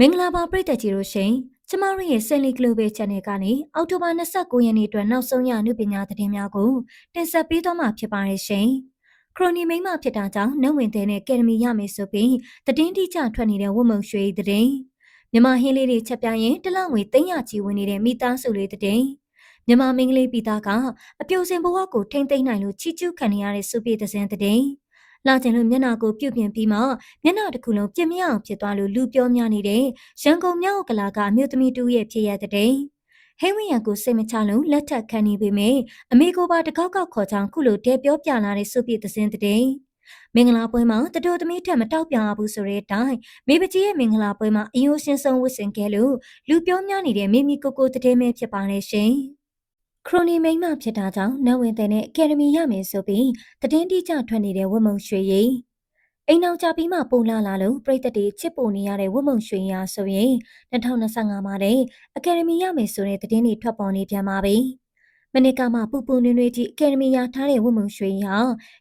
မင်္ဂလာပါပရိသတ်ကြီးတို့ရှင်ကျမတို့ရဲ့ Selly Global Channel ကနေအောက်တိုဘာ29ရက်နေ့အတွက်နောက်ဆုံးရအနုပညာသတင်းများကိုတင်ဆက်ပေးသွားမှာဖြစ်ပါတယ်ရှင်ခရိုနီမိမဖြစ်တာကြောင့်နှုတ်ဝင်တဲ့နဲ့ကယ်ဒမီရမယ်ဆိုပြီးသတင်းတိကျထွက်နေတဲ့ဝတ်မုံရွှေသတင်းမြမဟင်းလေးတွေချက်ပြရင်တလငွေ300ချီဝင်နေတဲ့မိသားစုလေးသတင်းမြမမင်းကလေးပြည်သားကအပြိုစင်ဘဝကိုထိမ့်သိမ့်နိုင်လို့ချီကျူးခံနေရတဲ့စုပြေတဲ့စင်သတင်း လာကျင်လို့မျက်နာကိုပြုတ်ပြင်ပြီးမှမျက်နှာတစ်ခုလုံးပြင်းမရအောင်ဖြစ်သွားလို့လူပြောများနေတဲ့ရန်ကုန်မြောက်ကလာကအမျိုးသမီးတူရဲ့ဖြစ်ရတဲ့တဲ့ဟိဝင်းရန်ကိုစိတ်မချလုံးလက်ထပ်ခံနေပေမဲ့အမေကိုပါတကောက်ကောက်ခေါ်ချောင်းခုလိုတဲပြောပြလာတဲ့စုပြည့်သစင်းတဲ့မင်္ဂလာပွဲမှာတတော်သမီးထက်မတောက်ပြဘူးဆိုတဲ့အတိုင်းမိပကြီးရဲ့မင်္ဂလာပွဲမှာအယိုးရှင်းဆုံးဝတ်ဆင်ခဲ့လို့လူပြောများနေတဲ့မိမိကိုကိုတဲ့မဲဖြစ်ပါလေရှင် ခရိုနီမိန်မဖြစ်တာကြောင့်နတ်ဝင်တဲ့နဲ့အကယ်ဒမီရမယ်ဆိုပြီးသတင်းတိကျထွက်နေတဲ့ဝတ်မုံရွှေရီအိမ်အောင်ကြပြီးမှပုံလာလာလို့ပြည်သက်တွေချစ်ပုံနေရတဲ့ဝတ်မုံရွှေရာဆိုရင်2025မှာတဲ့အကယ်ဒမီရမယ်ဆိုတဲ့သတင်းတွေထွက်ပေါ်နေပြန်ပါပြီ။မနစ်ကမှပူပူနွေ့နွေ့ကြီးအကယ်ဒမီရထားတဲ့ဝတ်မုံရွှေရာ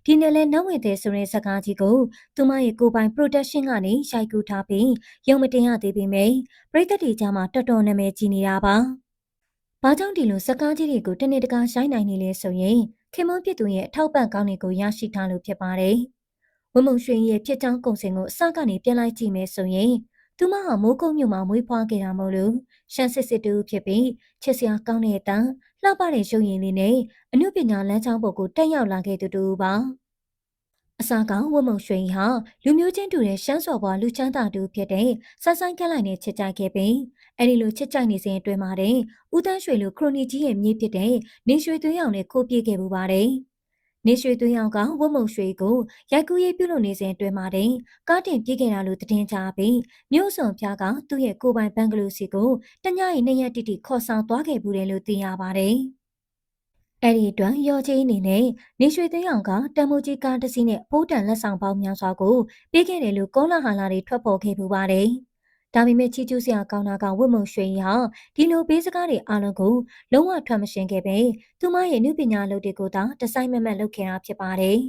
ဒီနေ့လဲနှုတ်ဝင်တဲ့ဆိုတဲ့စကားကြီးကိုသူမရဲ့ကိုယ်ပိုင် production ကနေရိုက်ကူးထားပြီးရုံမတင်ရသေးပေမဲ့ပြည်သက်တွေကြားမှာတော်တော်နာမည်ကြီးနေတာပါ။ ဘာကြောင့်ဒီလိုစကားကြီးတွေကိုတနေ့တကာရိုက်နိုင်နေလဲဆိုရင်ခင်မွန်းပြစ်သူရဲ့အထောက်ပံ့ကောင်းတွေကိုရရှိထားလို့ဖြစ်ပါတယ်။ဝမုံရွှေရဲ့ဖြစ်ချောင်းကုံစင်ကိုအစကနေပြန်လိုက်ကြည့်မယ်ဆိုရင်သူမဟာမိုးကုတ်မြို့မှာမွေးဖွားခဲ့တာမို့လို့ရှမ်းစစ်စစ်တူဖြစ်ပြီးချစ်စရာကောင်းတဲ့အတန်းလှပတဲ့ရုပ်ရည်လေးနဲ့အမှုပညာလမ်းကြောင်းပေါ်ကိုတက်ရောက်လာခဲ့သူတူပါ အစာကောင်ဝမုံရွှေဟာလူမျိုးချင်းတူတဲ့ရှမ်းစော်ဘွားလူချမ်းသာတူဖြစ်တဲ့ဆန်းဆိုင်ကက်လိုက်နဲ့ချစ်ကြိုက်ခဲ့ပြီးအဲဒီလိုချစ်ကြိုက်နေစဉ်အတွင်းမှာတဲ့ဦးတန်းရွှေလိုခရိုနီကြီးရဲ့မြေးဖြစ်တဲ့နေရွှေသွေးရောင်နဲ့ခိုးပြေးခဲ့ပူပါတယ်။နေရွှေသွင်းအောင်ကဝတ်မုံရွှေကိုရိုက်ကူးရေးပြုလုပ်နေစဉ်အတွင်းမှာတင်ကားတင်ပြေးခဲ့တာလို့သတင်းကြားပြီးမြို့စုံဖျားကသူ့ရဲ့ကိုပိုင်ဘန်ဂလိုစီကိုတညရဲ့နှစ်ရက်တိတိခေါ်ဆောင်သွားခဲ့ဘူးတယ်လို့သိရပါတယ်။ အဲ့ဒီအတွက်ရော်ချင်းအနေနဲ့နေရွှေသိန်းအောင်ကတံမိုးကြီးကားတစ်စီးနဲ့ပိုးတန်လက်ဆောင်ပေါင်းများစွာကိုပေးခဲ့တယ်လို့ကောလာဟာလာတွေထွက်ပေါ်ခဲ့ပူပါတယ်။ဒါပေမဲ့ချီကျူးစရာကောင်းတာကဝတ်မုံရွှေဟာဒီလိုဘေးစကားတွေအားလုံးကိုလုံးဝထွက်မရှင်းခဲ့ပဲသူမရဲ့နုပညာလုပ်တွေကိုသာတစိုက်မမတ်လုပ်ခဲ့တာဖြစ်ပါတယ်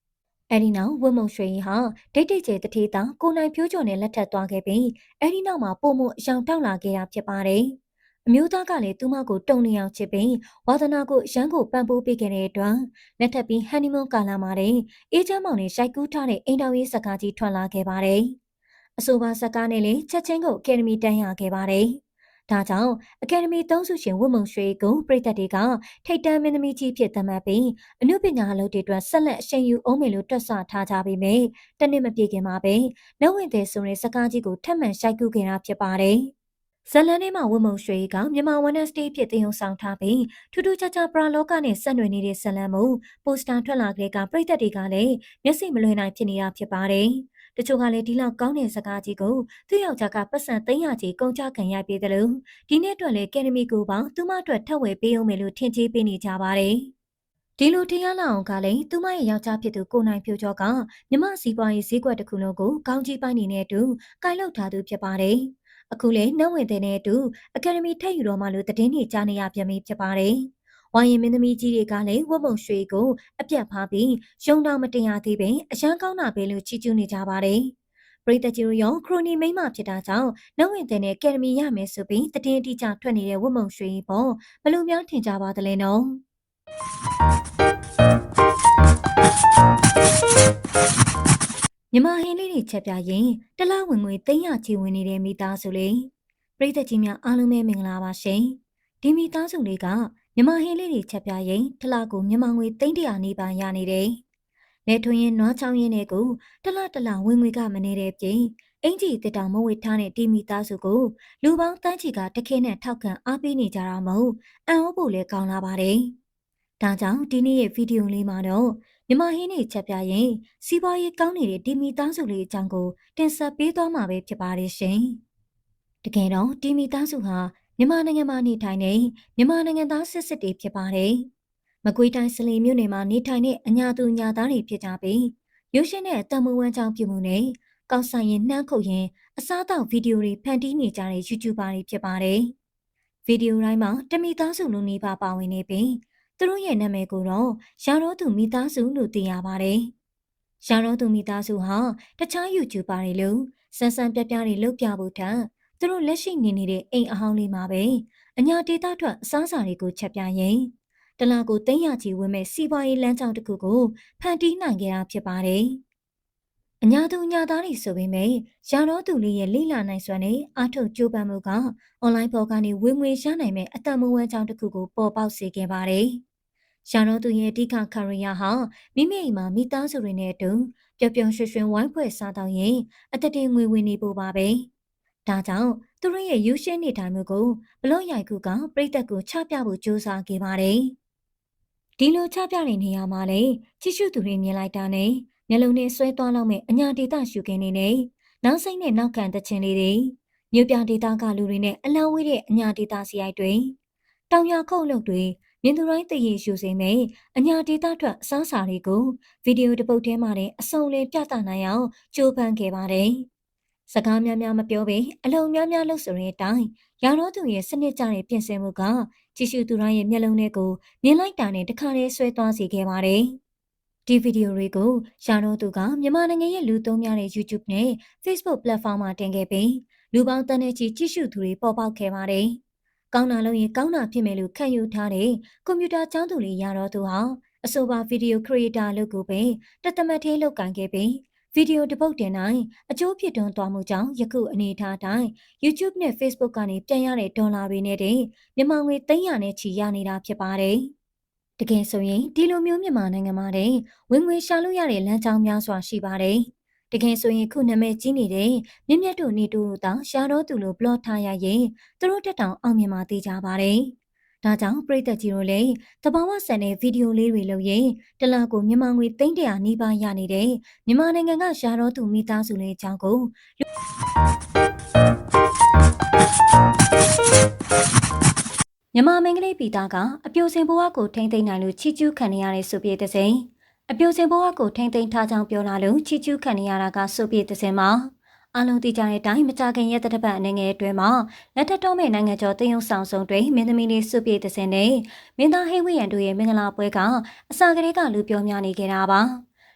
။အဲဒီနောက်ဝတ်မုံရွှေဟာဒိတ်ဒိတ်ကျဲတထေးတာကိုနိုင်ဖြိုးကျော်နဲ့လက်ထပ်သွားခဲ့ပြီးအဲဒီနောက်မှာပုံမှုအယောင်တောက်လာခဲ့တာဖြစ်ပါတယ်။ အမျိုးသားကလည်းသူမကိုတုံနေအောင်ချစ်ပြီးဝါသနာကိုရန်ကိုပံ့ပိုးပေးခဲ့တဲ့အတွက်လက်ထပ်ပြီးဟန်နီမွန်းကာလာမှာတဲ့အေးချမ်းမောင်နဲ့ရှိုက်ကူးထားတဲ့အိမ်တော်ရေးစကားကြီးထွက်လာခဲ့ပါတယ်။အဆိုပါဇက်ကားနဲ့လည်းချက်ချင်းကိုအကယ်ဒမီတန်းရခဲ့ပါတယ်။ဒါကြောင့်အကယ်ဒမီသုံးစုရှင်ဝတ်မုံရွှေကိုပြည်သက်တွေကထိတ်တန့်မင်းသမီးကြီးဖြစ်သတ်မှတ်ပြီးအမှုပညာအလုပ်တွေအတွက်ဆက်လက်အရှိန်ယူအောင်မယ်လို့တွက်ဆထားကြပေမယ့်တနစ်မပြေခင်မှာပဲနှုတ်ဝင်တဲ့ဆိုတဲ့စကားကြီးကိုထပ်မံရှိုက်ကူးခဲ့တာဖြစ်ပါတယ်။ ဇလန်ထဲမှာဝတ်မုံရွှေကမြန်မာဝန်နက်စတေးဖြစ်တင်ုံဆောင်ထားပြီးထူးထူးခြားခြားပရာလောကနဲ့ဆက်နွယ်နေတဲ့ဇလန်မှုပိုစတာထွက်လာတဲ့ကပြည်သက်တွေကလည်းမျက်စိမလွှဲနိုင်ဖြစ်နေတာဖြစ်ပါတယ်။တချို့ကလည်းဒီလောက်ကောင်းတဲ့စကားကြီးကိုသူ့ယောက်ျားကပတ်စံ300ကြီးကုန်ကြခံရိုက်ပေးတယ်လို့ဒီနေ့အတွက်လည်းကယ်ဒမီကိုပေါင်းသူမအတွက်ထပ်ဝယ်ပေးအောင်မယ်လို့ထင်ကြေးပေးနေကြပါတယ်ဒီလိုတရားလာအောင်ကလည်းသူမရဲ့ယောက်ျားဖြစ်သူကိုနိုင်ဖြိုးကျော်ကမြမစီးပွားရေးဈေးကွက်တစ်ခုလုံးကိုကောင်းကြီးပိုင်းနေတဲ့အတူကင်လောက်ထားသူဖြစ်ပါတယ်။ အခုလည်းနှုတ်ဝင်တဲ့အတူအကယ်ဒမီထက်ယူတော်မှလို့သတင်းတွေကြားနေရပြန်ပြီဖြစ်ပါတယ်။ဝိုင်းရင်မင်းသမီးကြီးတွေကလည်းဝတ်မုံရွှေကိုအပြတ်ဖားပြီးရုံတော်မတင်ရသေးပင်အရန်ကောင်းတာပဲလို့ချီးကျူးနေကြပါတယ်ပရိသတ်ကြီးတို့ရောခရိုနီမိမဖြစ်တာကြောင့်နှုတ်ဝင်တဲ့နဲ့ကယ်ဒမီရမယ်ဆိုပြီးတည်င်းတိကျထွက်နေတဲ့ဝတ်မုံရွှေပေါ့ဘလို့များထင်ကြပါသလဲနော် မြမဟင်းလေးတွေချက်ပြရင်တလားဝင်ငွေ300ချီဝင်နေတဲ့မိသားစုလေးပရိသတ်ကြီးများအားလုံးပဲမင်္ဂလာပါရှင်ဒီမိသားစုလေးကမြမဟင်းလေးတွေချက်ပြရင်တလကိုမြမငွေ300နီးပါးရနေတယ်။လက်ထွင်းရင်နွားချောင်းရင်းနဲ့ကိုတလတလဝင်ငွေကမနေတဲ့ပြင်အင်ကြီးတစ်တောင်မဝေထားတဲ့တီမီသားစုကိုလူပေါင်းတန်းချီကတခဲနဲ့ထောက်ခံအားပေးနေကြတာမို့အံ့ဩဖို့လည်းကောင်းလာပါတယ်။ဒါကြောင့်ဒီနေ့ရဲ့ဗီဒီယိုလေးမှာတော့ မြမဟင်းတွေချက်ပြရင်စီးပွားရေးကောင်းနေတဲ့တီမီသားစုလေးအကြောင်းကိုတင်ဆက်ပေးသွားမှာပဲဖြစ်ပါတယ်ရှင်။တကယ်တော့တီမီသားစုဟာမြန်မာနိုင်ငံမှာနေထိုင်နေမြန်မာနိုင်ငံသားစစ်စစ်တွေဖြစ်ပါတယ်။မကွေးတိုင်းစလီမြို့နယ်မှာနေထိုင်တဲ့အညာသူညာသားတွေဖြစ်ကြပြီးရုပ်ရှင်နဲ့တံမဝမ်းကြောင်းပြုမှုနဲ့ကောက်ဆိုင်ရင်နှမ်းခုတ်ရင်အစားတောက်ဗီဒီယိုတွေဖန်တီးနေကြတဲ့ YouTuber တွေဖြစ်ပါတယ်။ဗီဒီယိုတိုင်းမှာတမိသားစုလူနေပါပါဝင်နေပြီး သူတို့ရဲ့နာမည်ကိုတော့ရာတော်သူမိသားစုလို့သိရပါတယ်။ရာတော်သူမိသားစုဟာတခြား YouTuber တွေလိုစမ်းစမ်းပြပြတွေလုပ်ပြဖို့ထက်သူတို့လက်ရှိနေနေတဲ့အိမ်အဟောင်းလေးမှာပဲအညာဒေတာထွက်အစားအစာတွေကိုချက်ပြရင်တလာကိုသိန်းရချီဝင်မဲ့စီးပွားရေးလမ်းကြောင်းတစ်ခုကိုဖန်တီးနိုင်ခဲ့တာဖြစ်ပါတယ်။အညာသူအညာသားတွေဆိုပေမဲ့ရာတော်သူလေးရဲ့လိလာနိုင်စွမ်းနဲ့အာထုတ်ကြိုးပမ်းမှုကအွန်လိုင်းပေါ်ကနေဝင်ငွေရနိုင်မဲ့အသက်မွေးဝမ်းကြောင်းတစ်ခုကိုပေါ်ပေါက်စေခဲ့ပါတယ်။ ရာတော်သူရဲ့အဓိကခရီးယာဟာမိမိအိမ်မှာမိသားစုတွေနဲ့အတူပျော်ပျော်ရွှင်ရွှင်ဝိုင်းဖွဲ့စားတော့ရင်အသက်တင်ငွေဝင်နေဖို့ပါပဲ။ဒါကြောင့်သူတို့ရဲ့ယူရှင်းနေထိုင်မှုကိုဘလော့ရိုက်ကူကပြိတက်ကိုချပြဖို့ကြိုးစားခဲ့ပါတယ်။ဒီလိုချပြတဲ့နေရာမှာလေချစ်ရှုသူတွေမြင်လိုက်တာနဲ့မျက်လုံးနဲ့ဆွဲသွားလောက်မဲ့အညာဒေတာရှုခင်းနေနဲ့နောက်စိမ့်နဲ့နောက်ခံတဲ့ချင်းလေးတွေမြို့ပြဒေတာကလူတွေနဲ့အလောင်းဝေးတဲ့အညာဒေတာစီရိုက်တွေတောင်ရခုတ်လုတ်တွေ မြင်သူတိုင်းသိရရှုစိမ့်မဲ့အညာဒေတာထွက်အစားစာတွေကိုဗီဒီယိုတစ်ပုတ်ထဲမှာလည်းအစုံလင်ပြသနိုင်အောင်ကြိုးပမ်းခဲ့ပါတယ်။စကားများများမပြောဘဲအလုံများများလှုပ်ဆိုတဲ့အတိုင်းရာတော်သူရဲ့စနစ်ကြတဲ့ပြင်ဆင်မှုကကြည့်ရှုသူတိုင်းရဲ့မျက်လုံးထဲကိုမြင်လိုက်တာနဲ့တခါတည်းဆွဲသွားစေခဲ့ပါတယ်။ဒီဗီဒီယိုတွေကိုရာတော်သူကမြန်မာနိုင်ငံရဲ့လူသုံးများတဲ့ YouTube နဲ့ Facebook platform မှာတင်ခဲ့ပြီးလူပေါင်းတန်းတဲ့ချီကြည့်ရှုသူတွေပေါ်ပေါက်ခဲ့ပါတယ်။ ကောင်းတာလို့ရင်ကောင်းတာဖြစ်မယ်လို့ခံယူထားတဲ့ကွန်ပျူတာကျောင်းသူလေးရာတော်သူဟာအဆိုပါဗီဒီယိုခရီအေတာလုပ်ကိုပဲတသမတ်သေးလုပ်ကန်ခဲ့ပြီးဗီဒီယိုတစ်ပုတ်တင်တိုင်းအကျိုးဖြစ်တွန်းသွားမှုကြောင့်ယခုအနေထားတိုင်း YouTube နဲ့ Facebook ကနေပြန်ရတဲ့ဒေါ်လာတွေနဲ့တင်မြန်မာငွေ300နဲ့ချီရနေတာဖြစ်ပါတယ်။တကယ်ဆိုရင်ဒီလိုမျိုးမြန်မာနိုင်ငံမှာတင်ဝင်ငွေရှာလို့ရတဲ့လမ်းကြောင်းများစွာရှိပါတယ်။ တကယ်ဆိုရင်ခုနာမည်ကြီးနေတဲ့မြင့်မြတ်တို့နေတို့တောင်ရှာတော့သူလို blog ထားရရင်သူတို့တက်တောင်အောင်မြင်မှာသိကြပါတယ်။ဒါကြောင့်ပရိသတ်ကြီးတို့လည်းတဘာဝဆန်တဲ့ဗီဒီယိုလေးတွေလုပ်ရင်တလကိုမြန်မာငွေ300နီးပါးရနေတဲ့မြန်မာနိုင်ငံကရှာတော်သူမိသားစုလေးအကြောင်းကိုမြန်မာမင်္ဂလိပီတာကအပြိုစင်ဘဝကိုထိမ့်သိမ့်နိုင်လို့ချီကျူးခံရတဲ့ဆိုပြေတဲ့စိန် အပြိုစင်ဘဝကိုထိမ့်သိမ့်ထားကြောင်းပြောလာလို့ချီကျူးခံရတာကဆိုပြေတဲ့စိန်မှာအလုံးသိကြတဲ့အတိုင်းမကြခင်ရက်တစ်ပတ်အနေငယ်အတွင်းမှာလက်ထက်တော်မဲ့နိုင်ငံကျော်တည်ယုံဆောင်ဆုံးတွေမင်းသမီးလေးစုပြေတဲ့စင်နဲ့မင်းသားဟိဝိယန်တို့ရဲ့မင်္ဂလာပွဲကအစာကလေးကလူပြောများနေကြတာပါ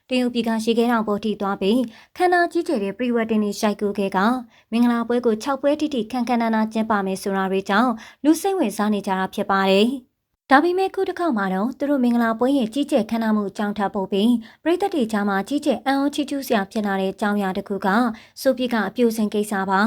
တရုတ်ပြည်ကရှိခဲတောင်ပေါ်ထိသွားပြီးခန္ဓာကြီးကျယ်တဲ့ပြည်ဝတ်တင်နေရှိုက်ကူခဲ့ကမင်္ဂလာပွဲကို6ပွဲတိတိခန့်ခန့်နာနာကျင်းပမယ်ဆိုတာတွေကြောင့်လူစိတ်ဝင်စားနေကြတာဖြစ်ပါတယ်။ ဒါပေမဲ့ခုတစ်ခေါက်မှာတော့သူတို့မင်္ဂလာပွဲရဲ့ကြီးကျယ်ခမ်းနားမှုအကြောင်းထပ်ပို့ပြီးပြည်သက်တွေကြားမှာကြီးကျယ်အံ့ဩချီးကျူးစရာဖြစ်လာတဲ့အကြောင်းအရာတစ်ခုကဆိုပြကအပြိုစင်ကိစ္စပါ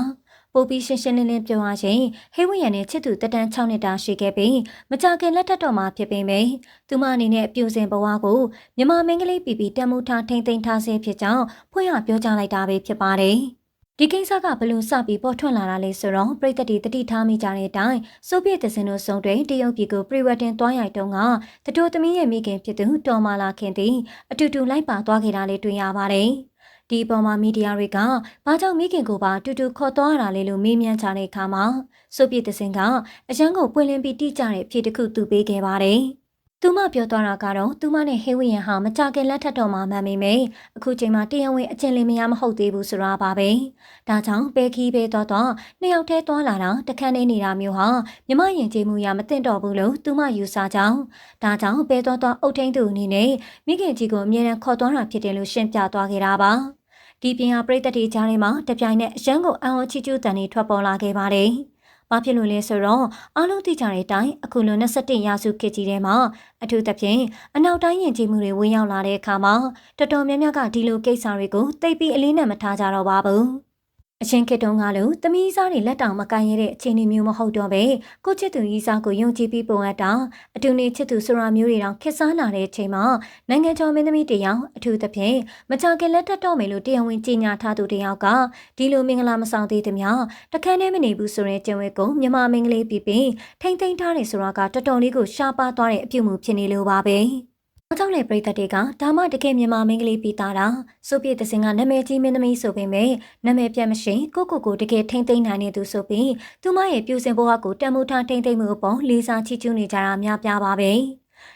ပိုပြီးရှင်းရှင်းလင်းလင်းပြောရရင်ဟေဝရန်နဲ့ချစ်သူတတန်း6နှစ်တာရှိခဲ့ပြီးမကြခင်လက်ထက်တော်မှာဖြစ်ပေမယ့်သူမအနေနဲ့အပြိုစင်ဘဝကိုမြမမင်းကလေးပြည်ပြည်တမှုထားထိမ့်သိမ်းထားဆဲဖြစ်ကြောင်းဖွင့်ရပြောကြားလိုက်တာပဲဖြစ်ပါတယ်။ ဒီကိစ္စကဘလို့စပြီးပေါ်ထွက်လာတာလဲဆိုတော့ပြည်သက်တွေတတိထားမိကြတဲ့အတိုင်းဆိုဗီယက်သစင်တို့စုံတွဲတရုတ်ပြည်ကိုပရိဝတ်တင်သွားရိုက်တုန်းကတတိုသမီးရဲ့မိခင်ဖြစ်သူတော်မာလာခင်သည်အတူတူလိုက်ပါသွားခဲ့တာလေးတွေ့ရပါတယ်။ဒီပေါ်မှာမီဒီယာတွေကဘာကြောင့်မိခင်ကိုပါတူတူခေါ်သွားရတာလဲလို့မေးမြန်းကြတဲ့အခါမှာဆိုဗီယက်သစင်ကအရန်ကိုပွင့်လင်းပြီးတိကျတဲ့အဖြစ်တစ်ခုသူပေးခဲ့ပါတယ်။ သူမပြောသွားတာကတော့သူမနဲ့ဟေဝီယန်ဟာမကြခင်လက်ထက်တော်မှာမှန်မိမယ်အခုချိန်မှာတရားဝင်အကျင့်လေးမရမဟုတ်သေးဘူးဆိုတာပါပဲဒါကြောင့်ပဲခီးပဲသွားတော့နှစ်ယောက်တည်းသွားလာတာတခန်းနေနေတာမျိုးဟာမြမယဉ်ကျေးမှုရမသိတော့ဘူးလို့သူမယူဆကြောင်းဒါကြောင့်ပဲသွားတော့အုတ်ထင်းသူအနေနဲ့မိခင်ကြီးကိုအမြဲတမ်းခေါ်သွားတာဖြစ်တယ်လို့ရှင်းပြသွားခဲ့တာပါဒီပြင်ဟာပြိတ္တတီကြားထဲမှာတပြိုင်နက်အရန်ကိုအံ့ဩချီကျူးတန်တွေထွက်ပေါ်လာခဲ့ပါတယ်။။ ဘာဖြစ်လို့လဲဆိုတော့အားလုံးသိကြတဲ့အတိုင်းအခုလို21ရာစုခေတ်ကြီးထဲမှာအထူးသဖြင့်အနောက်တိုင်းယဉ်ကျေးမှုတွေဝင်ရောက်လာတဲ့အခါမှာတော်တော်များများကဒီလိုကိစ္စတွေကိုသိပြီးအလေးနက်မထားကြတော့ပါဘူး။ အချင်းခေတုံးကလို့သမီးစားတွေလက်တောင်မကန်ရတဲ့အခြေအနေမျိုးမဟုတ်တော့ပဲကိုချစ်သူကြီးစားကိုယုံကြည်ပြီးပုံအပ်တာအတူနေချစ်သူဆိုတာမျိုးတွေတောင်ခက်စားလာတဲ့အချိန်မှာနိုင်ငံကျော်မင်းသမီးတယောက်အထူးသဖြင့်မကြခင်လက်ထက်တော့မယ်လို့တရားဝင်ကြေညာထားသူတယောက်ကဒီလိုမင်္ဂလာမဆောင်သေးသမျှတခန်းထဲမနေဘူးဆိုတဲ့ကျင့်ဝတ်ကိုမြမမင်္ဂလေးပြပြီးထိမ့်သိမ်းထားတယ်ဆိုတာကတော်တော်လေးကိုရှားပါသွားတဲ့အပြုအမူဖြစ်နေလို့ပါပဲ။ အကြောင်းလေပရိသတ်တွေကဒါမှတကယ်မြန်မာမင်းကလေးပြီးသားတာဆိုပြတဲ့စင်ကနာမည်ကြီးမင်းသမီးဆိုပေမဲ့နာမည်ပြတ်မရှိကိုကိုကိုတကယ်ထိမ့်သိမ့်နိုင်နေသူဆိုပြီးသူမရဲ့ပြူစင်ဘဝကိုတန်မိုးထားထိမ့်သိမ့်မှုအပေါ်လေးစားချီးကျူးနေကြတာများပြားပါပဲ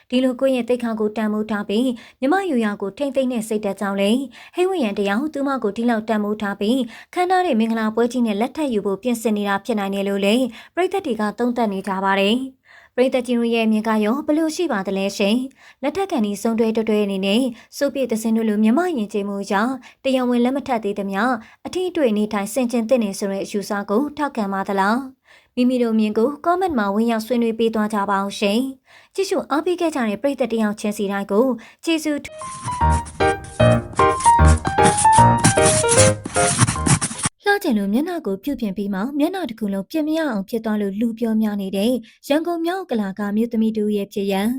ဒီလိုကိုယ့်ရဲ့တိတ်ခါကိုတန်မိုးထားပြီးမြမယူရကိုထိမ့်သိမ့်တဲ့စိတ်တက်ကြောင်းလေဟိဝရန်တရားသူမကိုဒီလောက်တန်မိုးထားပြီးခန္ဓာရဲ့မင်္ဂလာပွဲကြီးနဲ့လက်ထပ်ယူဖို့ပြင်ဆင်နေတာဖြစ်နိုင်တယ်လို့လေပရိသတ်တွေကသုံးသပ်နေကြပါတယ် ပရိသတ်ကြီးတို့ရဲ့အမြင်ကရောဘလို့ရှိပါသလဲရှင်လက်ထက်ကန်ဒီစုံတွဲတွဲတွဲအနေနဲ့စုပြည့်သစင်းတို့လိုမြမယဉ်ကျေးမှုကြောင့်တရားဝင်လက်မထပ်သေးသမျှအထီးအတွေ့နေထိုင်ဆင်ကျင်တဲ့နေဆိုတဲ့အယူဆကိုထောက်ခံပါသလားမိမိတို့မြင်ကို comment မှာဝင်ရောက်ဆွေးနွေးပေးသွားကြပါအောင်ရှင်ကြည့်ရှုအားပေးခဲ့ကြတဲ့ပရိသတ်တယောက်ချင်းစီတိုင်းကိုကျေးဇူး လှကျင်လို့မျက်နှာကိုပြုတ်ပြင်ပြီးမှမျက်နှာတစ်ခုလုံးပြင်မရအောင်ဖြစ်သွားလို့လူပြောများနေတဲ့ရန်ကုန်မြောက်ကလာကမြို့သမီးတူရဲ့ဖြစ်ရန်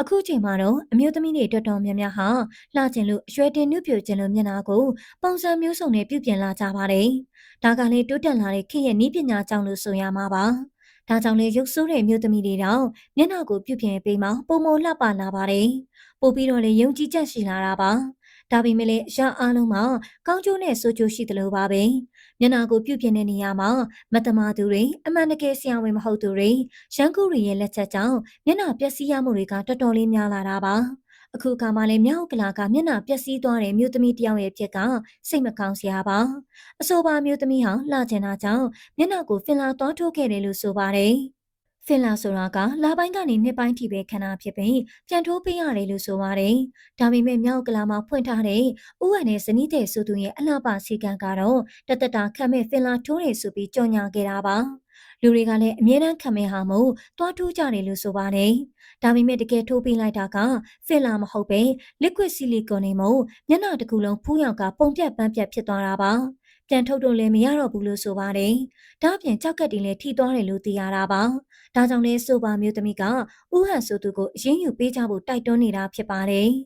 အခုချိန်မှာတော့အမျိုးသမီးတွေတော်တော်များများဟာလှကျင်လို့အရွယ်တင်နှုတ်ပြကျင်လို့မျက်နှာကိုပုံစံမျိုးစုံနဲ့ပြုတ်ပြင်လာကြပါတယ်။ဒါကလည်းတိုးတက်လာတဲ့ခေတ်ရဲ့နည်းပညာကြောင့်လို့ဆိုရမှာပါ။ဒါကြောင့်လေရုပ်ဆိုးတဲ့မြို့သမီးတွေတော့မျက်နှာကိုပြုတ်ပြင်ပြီးမှပုံမလှပလာပါတယ်။ပို့ပြီးတော့လေယုံကြည်ချက်ရှိလာတာပါ။ဒါပေမဲ့လည်းရအားလုံးမှာကောင်းကျိုးနဲ့ဆိုးကျိုးရှိသလိုပါပဲ မျက်နာကိုပြုပြင်တဲ့နေရာမှာမတမာသူတွေအမှန်တကယ်ဆရာဝန်မဟုတ်သူတွေရန်ကုန်ရဲ့လက်ချက်ကြောင့်မျက်နာပျက်စီးရမှုတွေကတော်တော်လေးများလာတာပါအခုကမှလည်းမြောက်ကလာကမျက်နှာပျက်စီးသွားတဲ့မြို့သမီးတယောက်ရဲ့ဖြစ်ကစိတ်မကောင်းစရာပါအဆိုပါမြို့သမီးဟာလှကျင်တာကြောင့်မျက်နှာကိုဖင်လာသွားထိုးခဲ့တယ်လို့ဆိုပါတယ် ဖင်လာဆိုတာကလာပိုင်းကနေနှစ်ပိုင်းထိပဲခဏဖြစ်ပြီးပြန်ထိုးပေးရတယ်လို့ဆိုပါတယ်။ဒါပေမဲ့မြောက်ကလာမှာဖွင့်ထားတဲ့ဥဝဏ်နဲ့ဇနီးတဲ့ဆိုသူရဲ့အလှပစီကံကတော့တသက်တာခံမဲ့ဖင်လာထိုးတယ်ဆိုပြီးကြော်ညာခဲ့တာပါ။လူတွေကလည်းအမြဲတမ်းခံမဲ့ဟာမို့တွားထိုးကြတယ်လို့ဆိုပါတယ်။ဒါပေမဲ့တကယ်ထိုးပေးလိုက်တာကဖင်လာမဟုတ်ပဲ liquid silicone နဲ့မို့မျက်နှာတစ်ခုလုံးဖူးရောင်ကပုံပြက်ပန်းပြက်ဖြစ်သွားတာပါ။ ပြန်ထုတ်တော့လည်းမရတော့ဘူးလို့ဆိုပါတယ်။ဒါ့အပြင်ကြောက်ကက်တွေလည်းထိသွားတယ်လို့သိရတာပါ။ဒါကြောင့်လည်းဆိုပါမျိုးသမီးကဥဟန်ဆိုသူကိုအရင်ယူပေးကြဖို့တိုက်တွန်းနေတာဖြစ်ပါတယ်။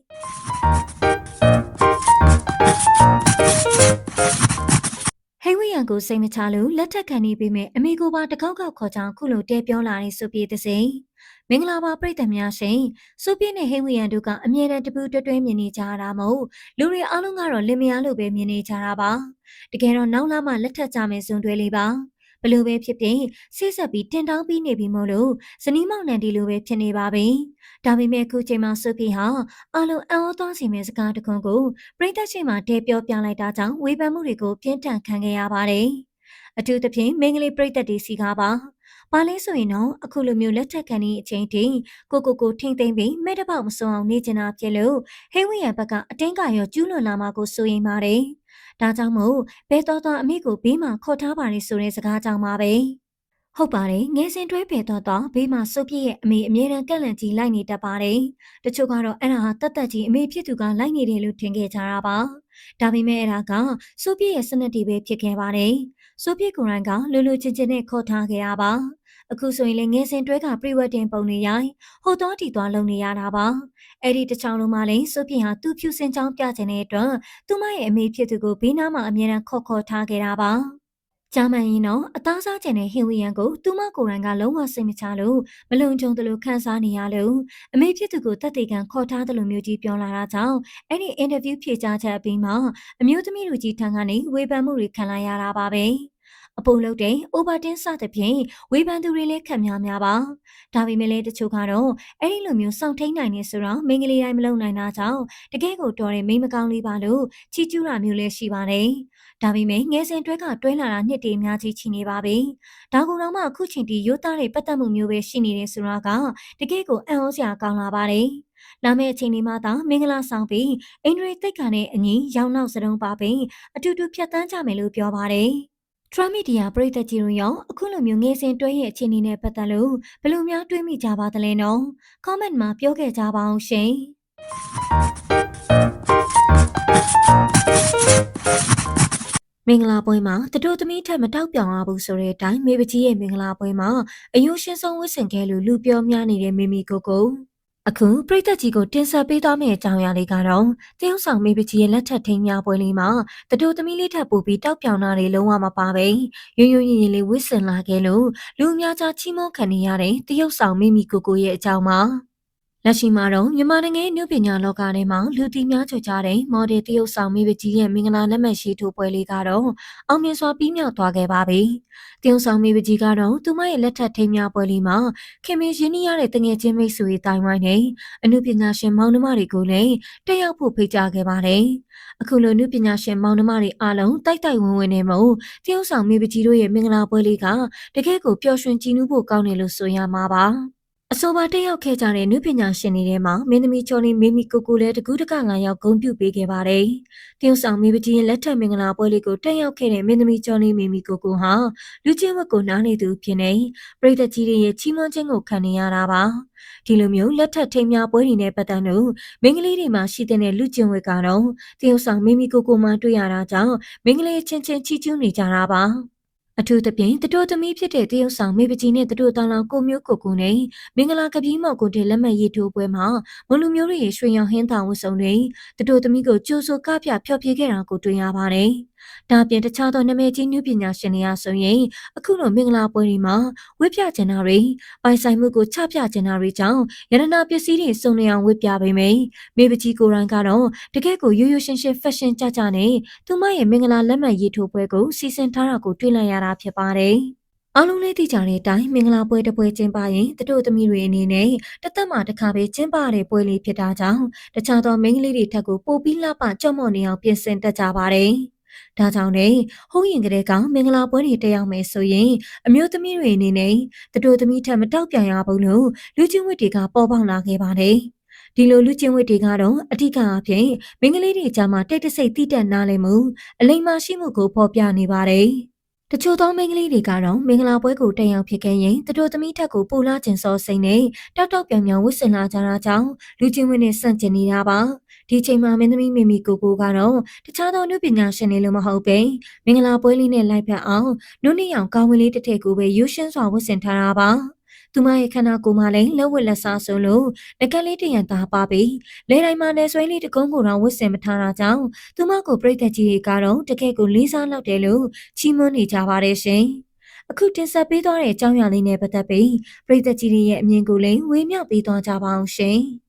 ဟိဝိယံကိုစိတ်မချလို့လက်ထက်ခံနေပြီးမြအမေကိုပါတကောက်ကောက်ခေါ်ချောင်းခုလိုတဲပြောလာတဲ့ဆိုပြေးသစိ မင်္ဂလာပါပရိသတ်များရှင်စူပြင်းနဲ့ဟိဝီယန်တို့ကအမြဲတမ်းတပူတွဲတွဲမြင်နေကြတာမဟုတ်လူတွေအားလုံးကတော့လင်မယားလိုပဲမြင်နေကြတာပါတကယ်တော့နောက်လာမှလက်ထပ်ကြမယ်ဇွန်တွဲလေးပါဘလို့ပဲဖြစ်ဖြစ်ဆိတ်ဆက်ပြီးတင်တောင်းပြီးနေပြီမို့လို့ဇနီးမောင်နှံဒီလိုပဲဖြစ်နေပါပြီ။ဒါပေမဲ့အခုချိန်မှာဆိုဖီဟာအလုံးအံ့ဩသွားစီမဲ့စကားတခွန်းကိုပြိသက်ချိန်မှာတဲပြောပြလိုက်တာကြောင့်ဝေဖန်မှုတွေကိုပြင်းထန်ခံခဲ့ရပါတယ်။အထူးသဖြင့်မင်္ဂလိပြိသက်တီစီကားပါ။ ပါလဲဆိုရင်တော့အခုလိုမျိုးလက်ထက်ခံနေအချိန်ထိကိုကိုကိုထိမ့်သိမ့်ပြီးမဲ့တပေါက်မစုံအောင်နေချင်တာဖြစ်လို့ဟိဝိယံဘက်ကအတင်းကရောကျူးလွန်လာမှာကိုစိုးရင်ပါတယ်။ဒါကြောင့်မို့ဘဲတော်တော်အမိကိုဘေးမှာခေါ်ထားပါလေဆိုတဲ့စကားကြောင့်ပါပဲ။ဟုတ်ပါတယ်ငယ်စဉ်တွဲပေတော့တော့ဘေးမှာစုပ်ပြည့်ရဲ့အမေအမြဲတမ်းကန့်လန့်ကြီးလိုက်နေတတ်ပါတယ်။တချို့ကတော့အဲ့ဒါဟာတတ်တတ်ကြီးအမေဖြစ်သူကလိုက်နေတယ်လို့ထင်ခဲ့ကြတာပါ။ဒါပေမဲ့အဲ့ဒါကစုပ်ပြည့်ရဲ့စနစ်တည်ပဲဖြစ်ခဲ့ပါတယ်။စုပ်ပြည့်ကိုယ်တိုင်ကလူလူချင်းချင်းနဲ့ခေါ်ထားခဲ့ရပါ။ အခုဆိုရင်လည်းငယ်စဉ်တွဲကပြိဝတ်တင်ပုံနေရိုင်းဟိုတော့တီသွားလုံနေရတာပါအဲ့ဒီတချောင်းလုံးမလည်းစုပြင်းဟာသူ့ဖြူစင်ချောင်းပြချင်တဲ့အတွက်သူမရဲ့အမေဖြစ်သူကိုဘေးနားမှာအမြဲတမ်းခေါ်ခေါ်ထားခဲ့တာပါဂျာမန်ရင်တော့အသားစားကျင်တဲ့ဟင်ဝီယန်ကိုသူမကိုယ်တိုင်ကလုံးဝစိတ်မချလို့မလုံခြုံသလိုခံစားနေရလို့အမေဖြစ်သူကိုတက်တေကန်ခေါ်ထားသလိုမျိုးကြီးပြောလာတာကြောင့်အဲ့ဒီအင်တာဗျူးဖြေကြားချက်အပြီးမှာအမျိုးသမီးလူကြီးထံကနေဝေဖန်မှုတွေခံလိုက်ရတာပါပဲ။ အပိုလုပ်တဲ့ overtin စသဖြင့်ဝေဖန်သူတွေလည်းခက်များများပါဒါပေမဲ့လည်းတချို့ကတော့အဲ့ဒီလိုမျိုးစောင့်ထိန်နိုင်နေဆိုတော့မိန်းကလေးတိုင်းမလုံနိုင်တာကြောင့်တကယ်ကိုတော်တဲ့မိန်းမကောင်းလေးပါလို့ချီကျူးတာမျိုးလည်းရှိပါတယ်ဒါပေမဲ့ငယ်စဉ်တွဲကတွဲလာတာနှစ်တည်းအများကြီးချီနေပါပြီဒါကူတော့မှအခုချိန်ထိရိုးသားတဲ့ပတ်သက်မှုမျိုးပဲရှိနေတယ်ဆိုတာကတကယ်ကိုအံ့ဩစရာကောင်းလာပါတယ်လာမယ့်အချိန်လေးမှသာမင်္ဂလာဆောင်ပြီးအင်ဒရီတိတ်ခါနဲ့အညီရောင်နောက်စရုံးပါပြီးအတူတူဖြတ်တန်းကြမယ်လို့ပြောပါတယ်။ ထရမီဒီယာပရိသတ်ကြီးတို့ရောအခုလိုမျိုးငယ်စဉ်တွဲရဲ့အခြေအနေနဲ့ပတ်သက်လို့ဘယ်လိုများတွေးမိကြပါသလဲနော် comment မှာပြောခဲ့ကြပါအောင်ရှင်မင်္ဂလာပွဲမှာတတို့သမီးထက်မတောက်ပြောင်ရဘူးဆိုတဲ့အတိုင်းမေပကြီးရဲ့မင်္ဂလာပွဲမှာအယုရှင်ဆုံးဝတ်ဆင်ခဲ့လို့လူပြောများနေတဲ့မိမိကိုကို အခုပြိသက်ကြီးကိုတင်ဆက်ပေးသွားမယ့်အကြောင်းအရာလေးကတော့တရုတ်ဆောင်မေပကြီးရဲ့လက်ထက်ထိမ်းများပွဲလေးမှာတတူသမီးလေးထပ်ပို့ပြီးတောက်ပြောင်တာတွေလုံးဝမပါပဲရွရွရင်ရင်လေးဝစ်စင်လာခဲ့လို့လူအများကြားချီးမွမ်းခံနေရတဲ့တရုတ်ဆောင်မိမိကိုကိုရဲ့အကြောင်းပါ လက်ရှိမှာတော့မြန်မာနိုင်ငံနုပညာလောကထဲမှာလူသိများကြကြတဲ့မော်ဒယ်တရုတ်ဆောင်မိပကြီးရဲ့မင်္ဂလာလက်မှတ်ရှိထိုးပွဲလေးကတော့အောင်မြင်စွာပြီးမြောက်သွားခဲ့ပါပြီ။တရုတ်ဆောင်မိပကြီးကတော့သူမရဲ့လက်ထက်ထိမ်းများပွဲလေးမှာခင်မင်းရင်းနှီးရတဲ့တငယ်ချင်းမိတ်ဆွေတိုင်ဝိုင်းနဲ့အနုပညာရှင်မောင်နှမတွေကိုလည်းတက်ရောက်ဖို့ဖိတ်ကြားခဲ့ပါတယ်။အခုလိုနုပညာရှင်မောင်နှမတွေအားလုံးတိုက်တိုက်ဝန်းဝန်းနဲ့မို့တရုတ်ဆောင်မိပကြီးတို့ရဲ့မင်္ဂလာပွဲလေးကတကယ့်ကိုပျော်ရွှင်ကြည်နူးဖို့ကောင်းတယ်လို့ဆိုရမှာပါ။ အဆိုပါတက်ရောက်ခဲ့ကြတဲ့နုပညာရှင်တွေထဲမှာမင်းသမီးချော်လီမီမီကိုကိုလည်းတကူးတကလာရောက်ဂုဏ်ပြုပေးခဲ့ပါတယ်။တရုတ်ဆောင်မိပကြီးရဲ့လက်ထက်မင်္ဂလာပွဲလေးကိုတက်ရောက်ခဲ့တဲ့မင်းသမီးချော်လီမီမီကိုကိုဟာလူချင်းဝတ်ကိုနားနေသူဖြစ်နေပြည်သက်ကြီးတွေရဲ့ချီးမွမ်းခြင်းကိုခံနေရတာပါ။ဒီလိုမျိုးလက်ထက်ထိမ်းများပွဲတွေနဲ့ပတ်သက်လို့မင်္ဂလေးတွေမှာရှိတဲ့လူချင်းဝတ်ကတော့တရုတ်ဆောင်မီမီကိုကိုမှတွေ့ရတာကြောင့်မင်္ဂလေးချင်းချင်းချီးကျူးနေကြတာပါ။ အထူးသဖြင့်တတိုသမီးဖြစ်တဲ့တရုတ်ဆောင်မေပကြီးနဲ့တတိုတောင်လောင်ကိုမျိုးကိုကိုနဲ့မင်္ဂလာကပီးမော်ကိုတဲ့လက်မှတ်ရေးထိုးပွဲမှာမလူမျိုးတွေရွှေရောင်ဟင်းသာဝတ်စုံတွေတတိုသမီးကိုကြိုးဆိုကပြဖျော်ဖြေခဲ့တာကိုတွေ့ရပါတယ်။ ဒါပြင်တခြားသောနာမည်ကြီးနုပညာရှင်တွေအားဆိုရင်အခုလိုမင်္ဂလာပွဲတွေမှာဝတ်ပြကျင်တာတွေပိုင်ဆိုင်မှုကိုချပြကျင်တာတွေကြောင့်ရတနာပစ္စည်းတွေစုံနေအောင်ဝတ်ပြပေမယ့်မေပကြီးကိုရန်ကတော့တကယ့်ကိုရိုးရိုးရှင်းရှင်းဖက်ရှင်ကြကြနဲ့သူမရဲ့မင်္ဂလာလက်မှတ်ရေးထိုးပွဲကိုစီစဉ်ထားတာကိုတွေ့လိုက်ရတာဖြစ်ပါတယ်။အားလုံးလေးသိကြတဲ့အတိုင်းမင်္ဂလာပွဲတစ်ပွဲကျင်းပရင်တတို့သမီးတွေအနေနဲ့တသက်မှတစ်ခါပဲကျင်းပတဲ့ပွဲလေးဖြစ်တာကြောင့်တခြားသောမိန်းကလေးတွေထက်ကိုပိုပြီးလှပကြောက်မော့နေအောင်ပြင်ဆင်တတ်ကြပါတယ်။ ဒါကြောင့်လေဟိုးရင်ကလေးကမင်္ဂလာပွဲတွေတက်ရောက်မယ်ဆိုရင်အမျိုးသမီးတွေအနေနဲ့တတို့သမီးထက်မတောက်ပြန်ရဘူးလို့လူချင်းဝတ်တွေကပေါ်ပေါက်လာခဲ့ပါတယ်။ဒီလိုလူချင်းဝတ်တွေကတော့အထူးအဖြစ်မင်္ဂလေးတွေကြားမှာတိတ်တဆိတ်တိတက်နားလည်မှုအလိမ္မာရှိမှုကိုဖော်ပြနေပါတယ်။ တချို့သောမိန်းကလေးတွေကတော့မင်္ဂလာပွဲကိုတက်ရောက်ဖြစ်ခဲ့ရင်တတို့သမီးထက်ကိုပိုလာကျင်စောစိမ့်နဲ့တောက်တောက်ပြောင်ပြောင်ဝတ်ဆင်လာကြတာကြောင့်လူချင်းဝင်နဲ့ဆန့်ကျင်နေတာပါဒီချိန်မှာမင်းသမီးမိမိကိုကိုကတော့တခြားသောနုပညာရှင်တွေလိုမဟုတ်ပဲမင်္ဂလာပွဲလေးနဲ့လိုက်ဖက်အောင်နုနှစ်ရောင်ကောင်းဝင်လေးတစ်ထည့်ကိုပဲယူရှင်းစွာဝတ်ဆင်ထားတာပါ သူမရဲ့ခန္ဓာကိုယ်မှာလည်းလက်ဝတ်လက်စားဆိုလို့ငကက်လေးတရံသားပါပြီးလေတိုင်းမှာနယ်ဆွဲလေးတကုံးကိုတော့ဝတ်ဆင်မထားတာကြောင့်သူမကိုပြိသက်ကြီးတွေကတော့တကယ့်ကိုလေးစားလောက်တယ်လို့ချီးမွမ်းနေကြပါတယ်ရှင်။အခုတင်ဆက်ပေးသွားတဲ့အကြောင်းအရာလေးနဲ့ပတ်သက်ပြီးပြည်သက်ကြီးတွေရဲ့အမြင်ကိုလည်းဝေမျှပေးသွားကြပါအောင်ရှင်။